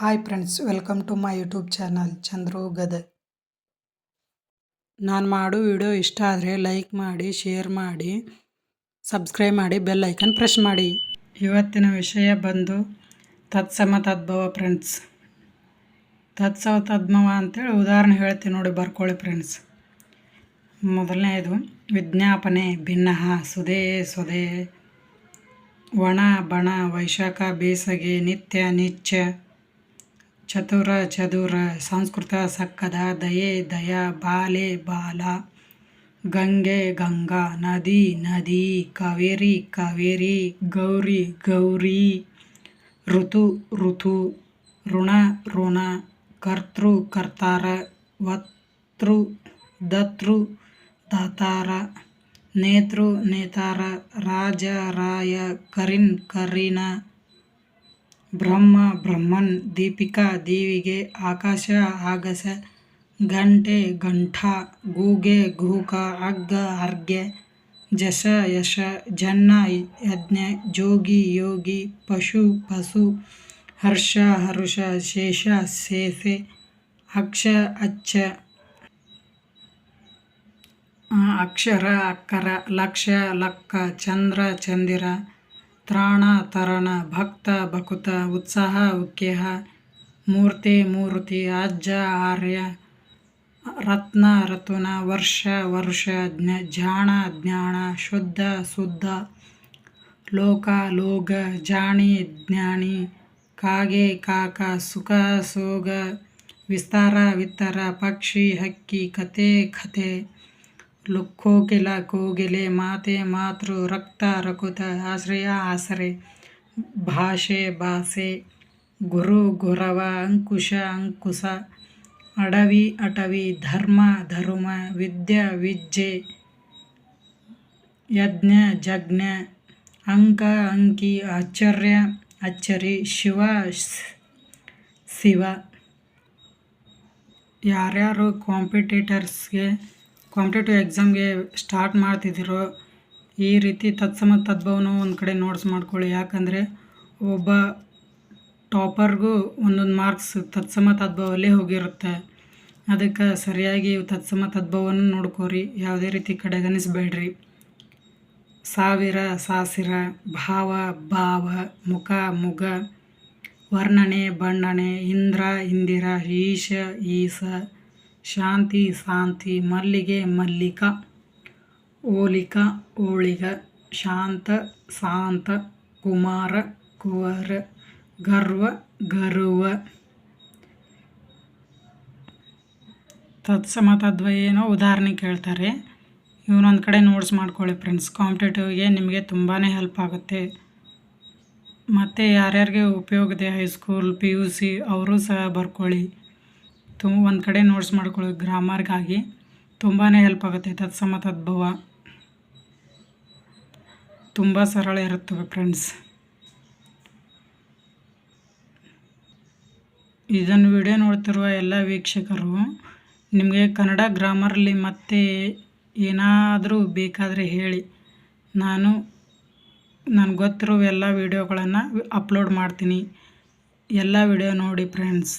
Hi friends welcome to my YouTube channel Chandru ಗದೆ ನಾನು ಮಾಡೋ ವಿಡಿಯೋ ಇಷ್ಟ ಆದರೆ ಲೈಕ್ ಮಾಡಿ ಶೇರ್ ಮಾಡಿ ಸಬ್ಸ್ಕ್ರೈಬ್ ಮಾಡಿ ಬೆಲ್ ಐಕನ್ ಪ್ರೆಸ್ ಮಾಡಿ. ಇವತ್ತಿನ ವಿಷಯ ಬಂದು ತತ್ಸಮ ತದ್ಭವ ಫ್ರೆಂಡ್ಸ್ ತತ್ಸವ ತದ್ಭವ ಅಂತೇಳಿ ಉದಾಹರಣೆ ಹೇಳ್ತೀನಿ ನೋಡಿ, ಬರ್ಕೊಳ್ಳಿ ಫ್ರೆಂಡ್ಸ್ ಮೊದಲನೇದು, ವಿಜ್ಞಾಪನೆ, ಭಿನ್ನ ಸುದೇ ಸದೇ ಒಣ ಬಣ, ವೈಶಾಖ, ಬೇಸಗೆ, ನಿತ್ಯ ನಿತ್ಯ ಚತುರ ಚದುರ ಸಂಸ್ಕೃತ ಸಕ್ಕದ ದಯೆ ದಯ ಬಾಲೆ ಬಾಲ ಗಂಗೆ ಗಂಗಾ ನದಿ ನದಿ ಕಾವೇರಿ ಕಾವೇರಿ ಗೌರಿ ಗೌರಿ ಋತು ಋತು ಋಣ ಋಣ ಕರ್ತೃ ಕರ್ತಾರ ವತೃ ದತೃ ದಾತಾರ ನೇತೃ ನೇತಾರ ರಾಜ ರಾಯ ಕರಿನ್ ಕರೀನ ಬ್ರಹ್ಮ ಬ್ರಹ್ಮನ್ ದೀಪಿಕಾ ದೀವಿಗೆ ಆಕಾಶ ಆಗಸ ಗಂಟೆ ಗಂಠ ಗೂಗೆ ಗೂಕ ಅಗ್ಗ ಅರ್ಗೆ ಜಶ ಯಶ ಜನ್ನ ಯಜ್ಞ ಜೋಗಿ ಯೋಗಿ ಪಶು ಪಶು ಹರ್ಷ ಹರುಷ ಶೇಷ ಸೇಸೆ ಅಕ್ಷ ಅಚ್ಚ ಅಕ್ಷರ ಅಕ್ಕರ ಲಕ್ಷ ಲಕ್ಕ ಚಂದ್ರ ಚಂದಿರ ತ್ರಾಣ, ತರಣ, ಭಕ್ತ, ಭಕುತ, ಉತ್ಸಾಹ, ಉಕ್ಕೇಹ, ಮೂರ್ತಿ ಮೂರ್ತಿ, ಅಜ್ಜ, ಆರ್ಯ, ರತ್ನ, ರತುನ, ವರ್ಷ ವರ್ಷ, ಜ್ಞ ಜಾಣ ಜ್ಞಾನ, ಶುದ್ಧ ಶುದ್ಧ, ಲೋಕ, ಲೋಗ, ಜಾಣಿ ಜ್ಞಾನಿ ಕಾಗೆ, ಕಾಕ, ಸುಖ, ಸೋಗ, ವಿಸ್ತಾರ, ವಿತ್ತರ, ಪಕ್ಷಿ, ಹಕ್ಕಿ, ಕತೆ ಕತೆ ಲುಕ್ಕೋಕಿಲ ಕೋಗಿಲೆ ಮಾತೆ ಮಾತೃ ರಕ್ತ ರಕುತ ಆಶ್ರಯ ಆಸರೆ ಭಾಷೆ ಭಾಷೆ ಗುರು ಗುರವ ಅಂಕುಶ ಅಂಕುಶ ಅಡವಿ ಅಟವಿ ಧರ್ಮ ಧರ್ಮ ವಿದ್ಯೆ ವಿದ್ಯೆ ಯಜ್ಞ ಜಜ್ಞ ಅಂಕ ಅಂಕಿ ಆಶ್ಚರ್ಯ ಅಚ್ಚರಿ ಶಿವ ಶಿವ ಯಾರ್ಯಾರು ಕಾಂಪಿಟೇಟರ್ಸ್ಗೆ ಕಾಂಪಿಟೇಟಿವ್ ಎಕ್ಸಾಮ್ಗೆ ಸ್ಟಾರ್ಟ್ ಮಾಡ್ತಿದ್ದೀರೋ, ಈ ರೀತಿ ತತ್ಸಮ ತದ್ಭವನ ಒಂದು ಕಡೆ ನೋಟ್ಸ್ ಮಾಡ್ಕೊಳ್ಳಿ. ಯಾಕಂದರೆ ಒಬ್ಬ ಟಾಪರ್ಗೂ ಒಂದೊಂದು ಮಾರ್ಕ್ಸ್ ತತ್ಸಮ ತದ್ಭವಲ್ಲೇ ಹೋಗಿರುತ್ತೆ. ಅದಕ್ಕೆ ಸರಿಯಾಗಿ ತತ್ಸಮ ತದ್ಭವನ ನೋಡ್ಕೋರಿ. ಯಾವುದೇ ರೀತಿ ಕಡೆಗಣಿಸಬೇಡ್ರಿ. ಸಾವಿರ, ಸಾಸಿರ, ಭಾವ ಭಾವ, ಮುಖ, ಮುಗ, ವರ್ಣನೆ, ಬಣ್ಣನೆ, ಇಂದ್ರ, ಇಂದಿರ, ಈಶ, ಈಸ ಶಾಂತಿ ಶಾಂತಿ ಮಲ್ಲಿಗೆ, ಮಲ್ಲಿಕ, ಓಲಿಕ, ಓಳಿಗ, ಶಾಂತ ಶಾಂತ ಕುಮಾರ, ಕುವರ, ಗರ್ವ ಗರ್ವ. ತತ್ಸಮ ಏನೋ ಉದಾಹರಣೆ ಕೇಳ್ತಾರೆ. ಇವನೊಂದು ಕಡೆ ನೋಟ್ಸ್ ಮಾಡ್ಕೊಳ್ಳಿ ಫ್ರೆಂಡ್ಸ್ ಕಾಂಪಿಟೇಟಿವ್ಗೆ ನಿಮಗೆ ತುಂಬಾ ಹೆಲ್ಪ್ ಆಗುತ್ತೆ. ಮತ್ತು ಯಾರ್ಯಾರಿಗೆ ಉಪಯೋಗ ಇದೆ ಹೈಸ್ಕೂಲ್ ಪಿ ಯು ಸಿ ಅವರು ಸಹ ಬರ್ಕೊಳ್ಳಿ. ತುಂಬ ಒಂದು ಕಡೆ ನೋಟ್ಸ್ ಮಾಡ್ಕೊಳ್ಳೋದು ಗ್ರಾಮರ್ಗಾಗಿ ತುಂಬಾ ಹೆಲ್ಪ್ ಆಗುತ್ತೆ. ತತ್ಸಮ ತದ್ಭವ ತುಂಬ ಸರಳ ಇರುತ್ತವೆ ಫ್ರೆಂಡ್ಸ್ ಇದನ್ನು ವಿಡಿಯೋ ನೋಡ್ತಿರುವ ಎಲ್ಲ ವೀಕ್ಷಕರು, ನಿಮಗೆ ಕನ್ನಡ ಗ್ರಾಮರಲ್ಲಿ ಮತ್ತೆ ಏನಾದರೂ ಬೇಕಾದರೆ ಹೇಳಿ. ನಾನು, ನನಗೆ ಗೊತ್ತಿರುವ ಎಲ್ಲ ವೀಡಿಯೋಗಳನ್ನು ಅಪ್ಲೋಡ್ ಮಾಡ್ತೀನಿ. ಎಲ್ಲ ವಿಡಿಯೋ ನೋಡಿ ಫ್ರೆಂಡ್ಸ್